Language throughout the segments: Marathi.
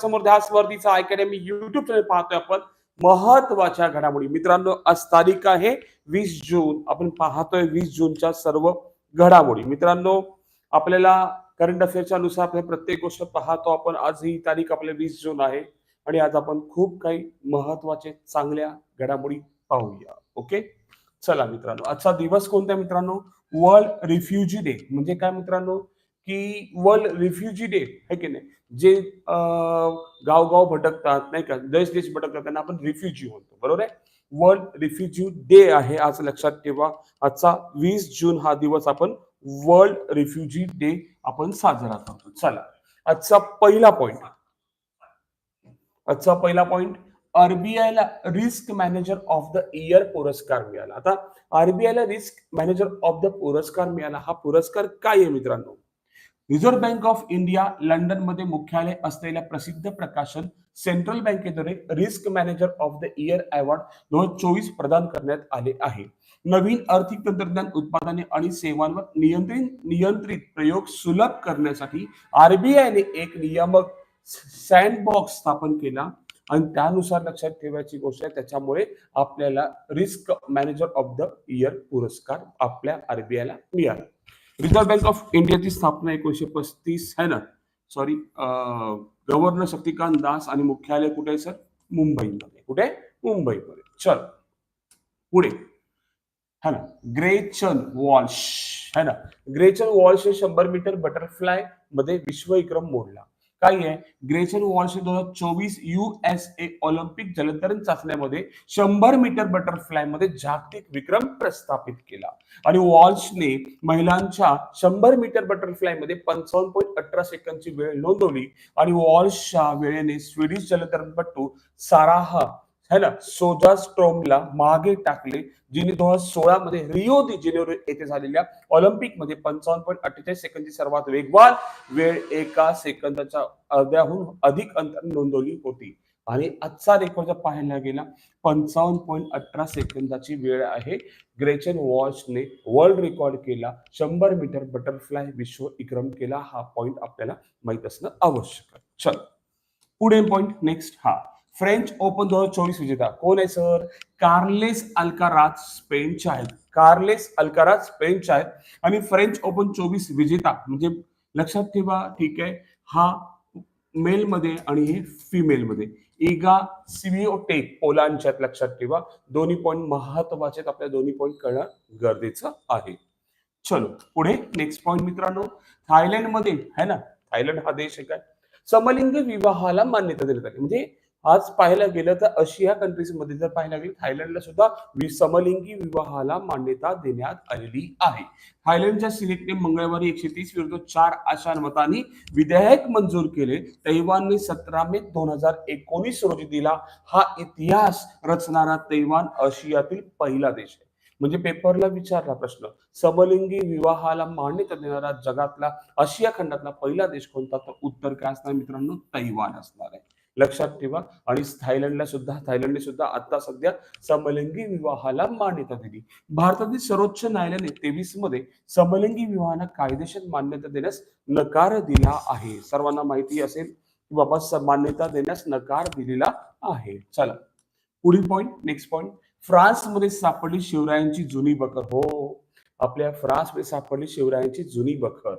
समोर ध्यास वर्दीचा अकॅडमी युट्यूब चॅनल पाहतोय आपण. महत्त्वाच्या घडामोडी. मित्रांनो आज तारीख आहे वीस जून. आपण पाहतोय वीस जूनच्या सर्व घडामोडी. मित्रांनो आपल्याला करंट अफेअरच्या नुसार आपल्या प्रत्येक गोष्ट पाहतो आपण. आज ही तारीख आपल्या वीस जून आहे. आणि आज आपण खूप काही महत्त्वाचे चांगल्या घडामोडी पाहूया. ओके? चला मित्रांनो आजचा दिवस कोणता मित्रांनो? वर्ल्ड रिफ्युजी डे म्हणजे काय मित्रांनो? की वर्ल्ड रिफ्युजी डे आहे की नाही? जे गावगाव भटकतात नाही का? देश देश भटकतात त्यांना आपण रिफ्युजी म्हणतो बरोबर आहे? वर्ल्ड रिफ्युजी डे आहे आज लक्षात ठेवा. आजचा वीस जून हा दिवस आपण वर्ल्ड रिफ्युजी डे आपण साजरा करतो. चला आजचा पहिला पॉइंट आजचा पहिला पॉइंट आरबीआय ला risk manager of the year पुरस्कार मिळाला. आता आरबीआय ला रिस्क मॅनेजर ऑफ द पुरस्कार मिळाला हा पुरस्कार काय आहे मित्रांनो? रिझर्व्ह बँक ऑफ इंडिया लंडनमध्ये मुख्यालय असलेल्या प्रसिद्ध प्रकाशन सेंट्रल बँकेद्वारे risk manager of the year award दोन हजार चोवीस प्रदान करण्यात आले आहे. नवीन आर्थिक तंत्रज्ञान उत्पादने आणि सेवांवर नियंत्रित नियंत्रित प्रयोग सुलभ करण्यासाठी आरबीआयने एक नियामक सँडबॉक्स स्थापन केला आणि त्यानुसार लक्षात ठेवायची गोष्ट आहे त्याच्यामुळे आपल्याला risk manager of the year पुरस्कार आपल्या आरबीआयला मिळाला. रिझर्व्ह बँक ऑफ इंडियाची स्थापना एकोणीशे पस्तीस आहे ना? सॉरी गव्हर्नर शक्तिकांत दास आणि मुख्यालय कुठे आहे सर मुंबईमध्ये. कुठे? मुंबईमध्ये. चल. पुढे. है ना? Gretchen Walsh. है ना? ग्रेचन वॉल्श हे शंभर मीटर बटरफ्लायमध्ये विश्वविक्रम मोडला. काय आहे? ग्रेचन वॉल्सने दोन हजार चोवीस युएसए ऑलिम्पिक जलतरण चाचण्यामध्ये शंभर मीटर बटरफ्लायमध्ये जागतिक विक्रम प्रस्थापित केला. आणि वॉल्सने महिलांच्या शंभर मीटर बटरफ्लायमध्ये पंचावन्न पॉईंट अठरा सेकंदची वेळ नोंदवली. आणि वॉल्सच्या वेळेने स्वीडिश जलतरणपटू साराहा है ना? सोजा स्ट्रॉमला मागे टाकले जिने दोन हजार सोळा मध्ये रिओ दि जेनेरो येथे झालेल्या ऑलिम्पिकमध्ये पंचावन्न पॉईंट अठ्ठेचाळीस सेकंदची सर्वात वेगवान वेळ एका सेकंदाच्या अर्ध्याहून अधिक अंतर नोंदवली होती. आणि आजचा रेकॉर्ड जर पाहायला गेला पंचावन्न पॉईंट अठरा सेकंदाची वेळ आहे. ग्रेचन वॉचने वर्ल्ड रेकॉर्ड केला शंभर मीटर बटरफ्लाय विश्व विक्रम केला. हा पॉइंट आपल्याला माहीत असणं आवश्यक आहे. चल. पुढे पॉइंट नेक्स्ट हा. फ्रेंच ओपन दोन हजार चोवीस विजेता. कोण आहे सर कार्लेस अल्काराज स्पेनचे आहेत. कार्लेस अल्काराज स्पेनचे आहेत. आणि फ्रेंच ओपन चोवीस विजेता. म्हणजे लक्षात ठेवा ठीक आहे? हा मेल मध्ये आणि हे फिमेल मध्ये इगा सिविओटेक पोलांच्या लक्षात ठेवा. दोन्ही पॉईंट महत्त्वाचे आहेत. आपल्या दोन्ही पॉईंट कळणं गरजेचं आहे. चलो पुढे नेक्स्ट पॉईंट मित्रांनो. थायलंडमध्ये है ना? थायलंड हा देश आहे काय? समलिंग विवाहाला मान्यता देण्यात आली. म्हणजे आज पाहायला गेलं तर आशिया कंट्रीजमध्ये जर पाहायला गेलं थायलंडला सुद्धा समलिंगी विवाहाला मान्यता देण्यात आलेली आहे. थायलंडच्या सिनेटने मंगळवारी एकशे तीस विरुद्ध चार अशा मतांनी विधेयक मंजूर केले. तैवानने सतरा मे दोन हजार एकोणीस रोजी दिला. हा इतिहास रचणारा तैवान आशियातील पहिला देश आहे. म्हणजे पेपरला विचारला प्रश्न समलिंगी विवाहाला मान्यता देणारा जगातला आशिया खंडातला पहिला देश कोणता? तर उत्तर काय असणार मित्रांनो? तैवान असणार आहे. लक्षात ठेवा. आणि थायलंडला सुद्धा थायलंडने सुद्धा आता सध्या समलिंगी विवाहाला मान्यता दिली. भारतातील सर्वोच्च न्यायालयाने तेवीसमध्ये समलिंगी विवाहांना कायदेशीर मान्यता देण्यास नकार दिला आहे. सर्वांना माहिती असेल की बाबा मान्यता देण्यास नकार दिलेला आहे. चला. पुढील पॉइंट नेक्स्ट पॉइंट फ्रान्समध्ये सापडली शिवरायांची जुनी बकर हो. आपल्या फ्रान्समध्ये सापडली शिवरायांची जुनी बखर.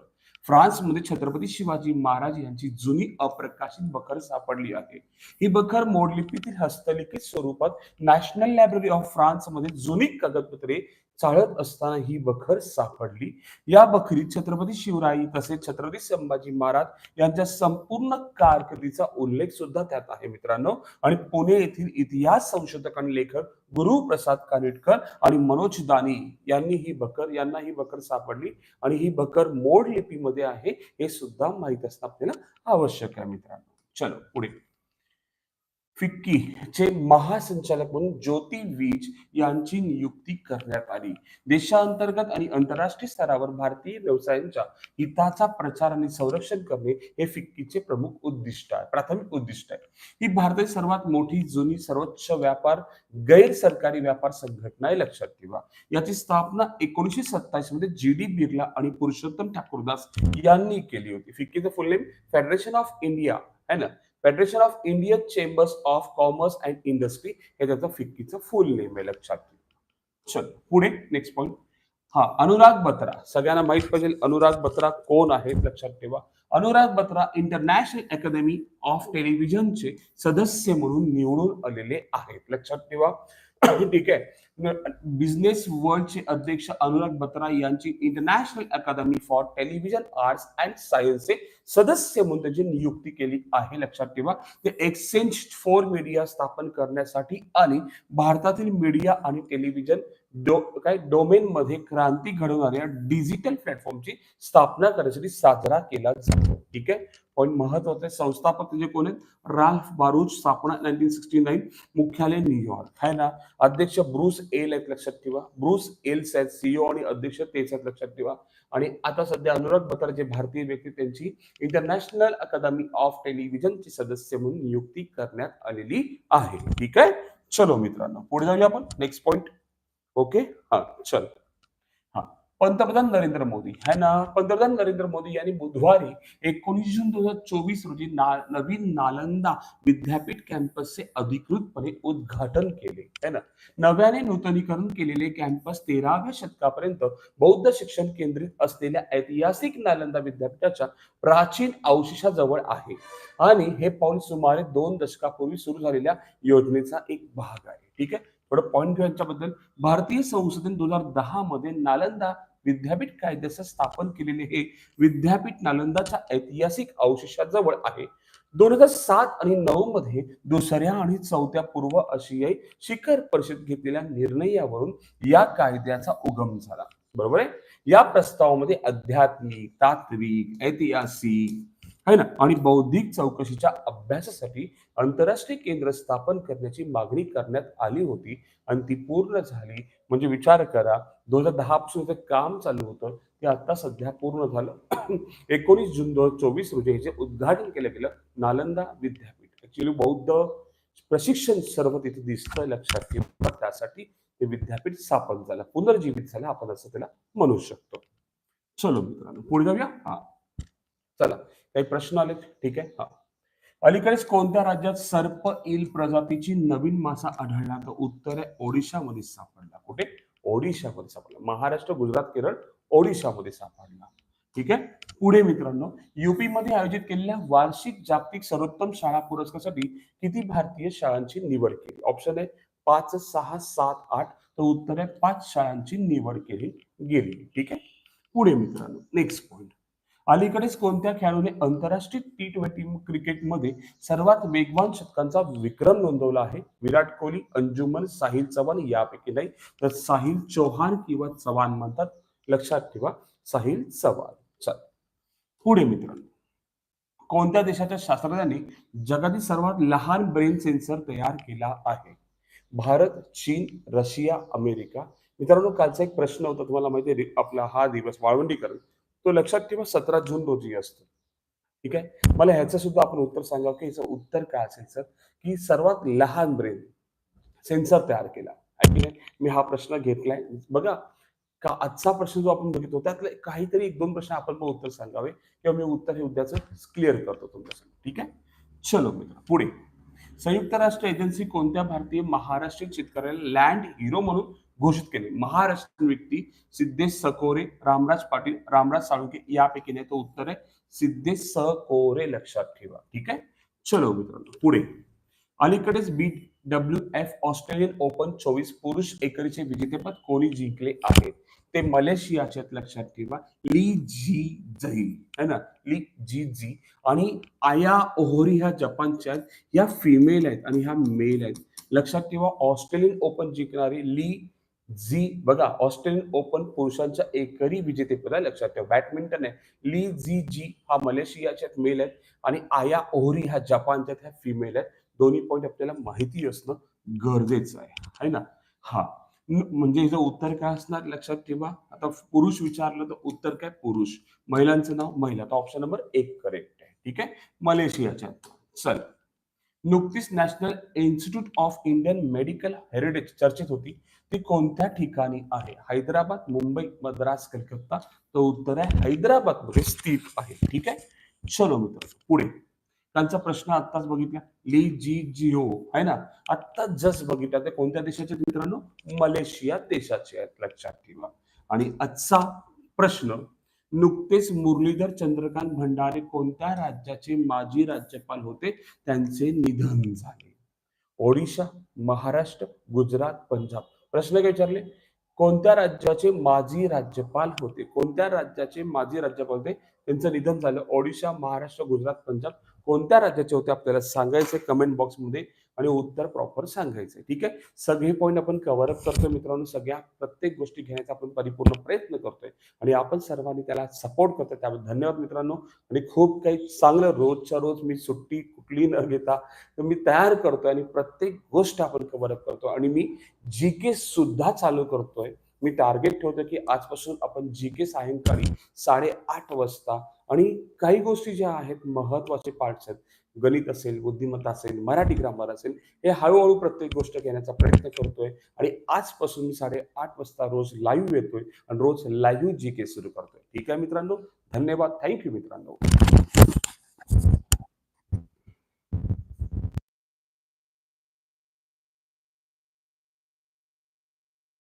फ्रान्समध्ये छत्रपती शिवाजी महाराज यांची जुनी अप्रकाशित बखर सापडली आहे. ही बखर मोडलिपीतील हस्तलिखित स्वरूपात नॅशनल लायब्ररी ऑफ फ्रान्समध्ये जुनी कागदपत्रे चाळत असताना ही बखर सापडली. या बखरीत छत्रपती शिवराई तसेच छत्रपती संभाजी महाराज यांच्या संपूर्ण कारकिर्दीचा उल्लेख सुद्धा त्यात आहे मित्रांनो. आणि पुणे येथील इतिहास संशोधक आणि लेखक गुरुप्रसाद कानिटकर आणि मनोज दानी यांनी ही बकर यांना ही बकर सापडली आणि ही बकर मोड लिपीमध्ये आहे हे सुद्धा माहीत असणं आपल्याला आवश्यक आहे मित्रांनो. चलो पुढे. फिक्कीचे महासंचालक म्हणून ज्योती वीज यांची नियुक्ती करण्यात आली. देशांतर्गत आणि आंतरराष्ट्रीय स्तरावर भारतीय व्यवसायांच्या हिताचा प्रचार आणि संरक्षण करणे हे फिक्कीचे प्रमुख उद्दिष्ट आहे प्राथमिक उद्दिष्ट आहे. ही भारताची सर्वात मोठी जुनी सर्वोच्च व्यापार गैर सरकारी व्यापार संघटना आहे लक्षात ठेवा. याची स्थापना एकोणीसशे सत्तावीसमध्ये जी डी बिर्ला आणि पुरुषोत्तम ठाकूरदास यांनी केली होती. फिक्कीचं full name federation of India है ना? Federation of Indian chambers of commerce and industry हे त्याचं फिक्कीचं फुल नेम आहे लक्षात ठेवा. चल पुढे नेक्स्ट पॉईंट हा अनुराग बत्रा. सगळ्यांना माहीत पाहिजे अनुराग बत्रा कोण आहेत लक्षात ठेवा. Anurag Batra international academy of टेलिव्हिजनचे सदस्य म्हणून निवडून आलेले आहेत. लक्षात ठेवा. ठीक आहे. बिझनेस वर्ल्डचे अध्यक्ष अनुराग बत्रा यांची international academy for television arts and सायन्सचे सदस्य म्हणून त्याची नियुक्ती केली आहे. लक्षात ठेवा. ते एक्सचेंज फॉर मीडिया स्थापन करण्यासाठी आणि भारतातील मीडिया आणि टेलिव्हिजन डो काय डोमेन मध्ये क्रांती घडवणाऱ्या डिजिटल प्लॅटफॉर्मची स्थापना करण्यासाठी साजरा केला जातो. ठीक आहे? पॉईंट महत्त्वाचे संस्थापक म्हणजे कोण आहेत? राल्फ बारूच स्थापना नाईन्टीन सिक्स्टी नाईन मुख्यालय न्यूयॉर्क आहे ना? अध्यक्ष ब्रूस एल आहेत लक्षात ठेवा. ब्रूस एल्स आहेत सीईओ आणि अध्यक्ष तेच आहेत लक्षात ठेवा. आणि आता सध्या अनुराग बत्रा जे भारतीय व्यक्ती त्यांची इंटरनॅशनल अकादमी ऑफ टेलिव्हिजनची सदस्य म्हणून नियुक्ती करण्यात आलेली आहे. ठीक आहे? चलो मित्रांनो पुढे जाऊया आपण. Next point okay? हा चल. हा. पंतप्रधान नरेंद्र मोदी है ना पंतप्रधान नरेंद्र मोदी यांनी बुधवारी एकोणीस जून दोन हजार चोवीस रोजी ना, नवीन नालंदा विद्यापीठ कॅम्पसचे अधिकृतपणे उद्घाटन केले है ना? नव्याने नूतनीकरण केलेले कॅम्पस तेराव्या शतकापर्यंत बौद्ध शिक्षण केंद्रित असलेल्या ऐतिहासिक नालंदा विद्यापीठाच्या प्राचीन अवशेषाजवळ आहे. आणि हे पाऊल सुमारे दोन दशकापूर्वी सुरू झालेल्या योजनेचा एक भाग आहे. ठीक आहे? थोडं पॉईंट घेऊ यांच्याबद्दल भारतीय संसदेने दोन हजार दहा मध्ये नालंदा विद्यापीठ कायद्याचं स्थापन केलेले हे विद्यापीठ नालंदाच्या ऐतिहासिक अवशेषाजवळ आहे. दोन हजार सात आणि नऊ मध्ये दुसऱ्या आणि चौथ्या पूर्व आशियाई शिखर परिषद घेतलेल्या निर्णयावरून या कायद्याचा उगम झाला. बरोबर आहे? या प्रस्तावामध्ये आध्यात्मिक तात्विक ऐतिहासिक आहे ना? आणि बौद्धिक चौकशीच्या अभ्यासासाठी आंतरराष्ट्रीय केंद्र स्थापन करण्याची मागणी करण्यात आली होती आणि ती पूर्ण झाली. म्हणजे विचार करा दोन हजार दहा पासून जे काम चालू होतं ते आता सध्या पूर्ण झालं. एकोणीस जून दोन हजार चोवीस रोजी याचे उद्घाटन केलं गेलं नालंदा विद्यापीठ. ऍक्च्युली बौद्ध प्रशिक्षण सर्व तिथे दिसतं लक्षात ठेवा. त्यासाठी ते विद्यापीठ स्थापन झालं. पुनर्जीवित झालं. आपण असं त्याला म्हणू शकतो. चलो मित्रांनो पुढे जाऊया. हा. चला. काही प्रश्न आले ठीक आहे? हा. अलीकडेच कोणत्या राज्यात सर्प इल प्रजातीची नवीन मासा आढळला? तर उत्तर आहे ओडिशामध्ये सापडला. कुठे? ओडिशामध्ये सापडला. महाराष्ट्र, गुजरात, केरळ, ओडिशामध्ये सापडला. ठीक आहे? पुढे मित्रांनो युपी मध्ये आयोजित केलेल्या वार्षिक जागतिक सर्वोत्तम शाळा पुरस्कारासाठी किती भारतीय शाळांची निवड केली? ऑप्शन आहे पाच, सहा, सात, आठ. तर उत्तर आहे पाच शाळांची निवड केली गेली. ठीक आहे? पुढे मित्रांनो नेक्स्ट पॉइंट अलीकडेच कोणत्या खेळाडूने आंतरराष्ट्रीय टी ट्वेंटी क्रिकेटमध्ये सर्वात वेगवान शतकांचा विक्रम नोंदवला आहे? विराट कोहली अंजुमन साहिल चव्हाण यापैकी नाही तर साहिल चौहान किंवा चव्हाण म्हणतात. लक्षात ठेवा साहिल चव्हाण. चल. पुढे मित्रांनो कोणत्या देशाच्या शास्त्रज्ञांनी जगातील सर्वात लहान ब्रेन सेन्सर तयार केला आहे? भारत चीन रशिया अमेरिका. मित्रांनो कालचा एक प्रश्न होता तुम्हाला माहिती आहे आपला हा दिवस वाळवंडीकरण. तो लक्षात ठेवा सतरा जून रोजी असतो. ठीक आहे? मला ह्याचं सुद्धा आपण उत्तर सांगावं की याचं उत्तर काय असेल सर की सर्वात लहान ब्रेन सेन्सर तयार केला. मी हा प्रश्न घेतलाय. बघा का आजचा प्रश्न जो आपण बघितलो त्यातले काहीतरी एक दोन प्रश्न आपण पण उत्तर सांगावे किंवा मी उत्तर हे उद्याचं क्लिअर करतो तुमच्यासाठी ठीक आहे? चलो मित्र पुढे. संयुक्त राष्ट्र एजन्सी कोणत्या भारतीय महाराष्ट्रीय शेतकऱ्याला लँड हिरो म्हणून घोषित केले. महाराष्ट्र व्यक्ती सिद्धेश सकोरे रामराज पाटील रामराज साळुंके यापैकी नाही. तो उत्तर आहे सिद्धेश सकोरे लक्षात ठेवा. ठीक आहे? चलो मित्रांनो पुढे. अलीकडेच B W F Australian open चोवीस पुरुष एकरीचे विजेतेपद कोणी जिंकले आहे? ते मलेशियाचे लक्षात ठेवा. ली जी जई है ना? ली जी जी आणि आया ओहोरी ह्या जपानच्या ह्या या फिमेल आहेत आणि ह्या मेल आहेत. लक्षात ठेवा ऑस्ट्रेलियन ओपन जिंकणारी ली झी बघा ऑस्ट्रेलियन ओपन पुरुषांच्या एकरी विजेतेपदा लक्षात ठेवा. बॅडमिंटन आहे. ली झी जी हा मलेशियाच्या मेल आहेत आणि आया ओहरी ह्या जपानच्या ह्या फिमेल आहेत. दोन्ही पॉईंट आपल्याला माहिती असणं गरजेचं आहे. है ना? हा. म्हणजे इथं उत्तर काय असणार? लक्षात ठेवा. आता पुरुष विचारलं तर उत्तर काय? पुरुष. महिलांचं नाव महिला. तर ऑप्शन नंबर एक करेक्ट आहे. ठीक आहे? मलेशियाच्या. चल. नुकतीच national institute of Indian medical heritage चर्चेत होती. ती कोणत्या ठिकाणी आहे? हैदराबाद मुंबई मद्रास कलकत्ता. तर उत्तर आहे हैदराबादमध्ये स्थित आहे. ठीक आहे? चलो मित्र पुढे. त्यांचा प्रश्न आत्ताच बघितला. ली जी जिओ आहे ना? आत्ता जस्ट बघितला. ते कोणत्या देशाचे मित्रांनो? मलेशिया देशाचे आहेत लक्षात ठेवा. आणि आजचा प्रश्न नुकतेच मुरलीधर चंद्रकांत भंडारे कोणत्या राज्याचे माजी राज्यपाल होते? त्यांचे निधन झाले. ओडिशा महाराष्ट्र गुजरात पंजाब. प्रश्न काय विचारले? कोणत्या राज्याचे माजी राज्यपाल होते? कोणत्या राज्याचे माजी राज्यपाल होते? त्यांचं निधन झालं ओडिशा महाराष्ट्र गुजरात पंजाब. कोणत्या राज्याचे होते? आपल्याला सांगायचे कमेंट बॉक्समध्ये आणि उत्तर प्रॉपर सांगायचं ठीक आहे? सगळे पॉईंट आपण कव्हरअप करतोय मित्रांनो. सगळ्या प्रत्येक गोष्टी घेण्याचा आपण परिपूर्ण प्रयत्न करतोय. आणि आपण सर्वांनी त्याला सपोर्ट करतोय. त्याबद्दल धन्यवाद मित्रांनो. आणि खूप काही चांगलं रोजच्या रोज मी सुट्टी कुठली न घेता तर मी तयार करतोय आणि प्रत्येक गोष्ट आपण कव्हरअप करतो आणि मी जी के सुद्धा चालू करतोय. मी टार्गेट ठेवतो की आजपासून आपण जी के सायंकाळी साडेआठ वाजता आणि काही गोष्टी ज्या आहेत महत्त्वाचे पार्ट्स आहेत. गणित असेल बुद्धिमत्ता असेल मराठी ग्रामर असेल हे हळूहळू प्रत्येक गोष्ट घेण्याचा प्रयत्न करतोय. आणि आजपासून मी साडेआठ वाजता रोज लाईव्ह येतोय आणि रोज लाईव्ह जी के सुरू करतोय. ठीक आहे मित्रांनो? धन्यवाद. थँक्यू मित्रांनो.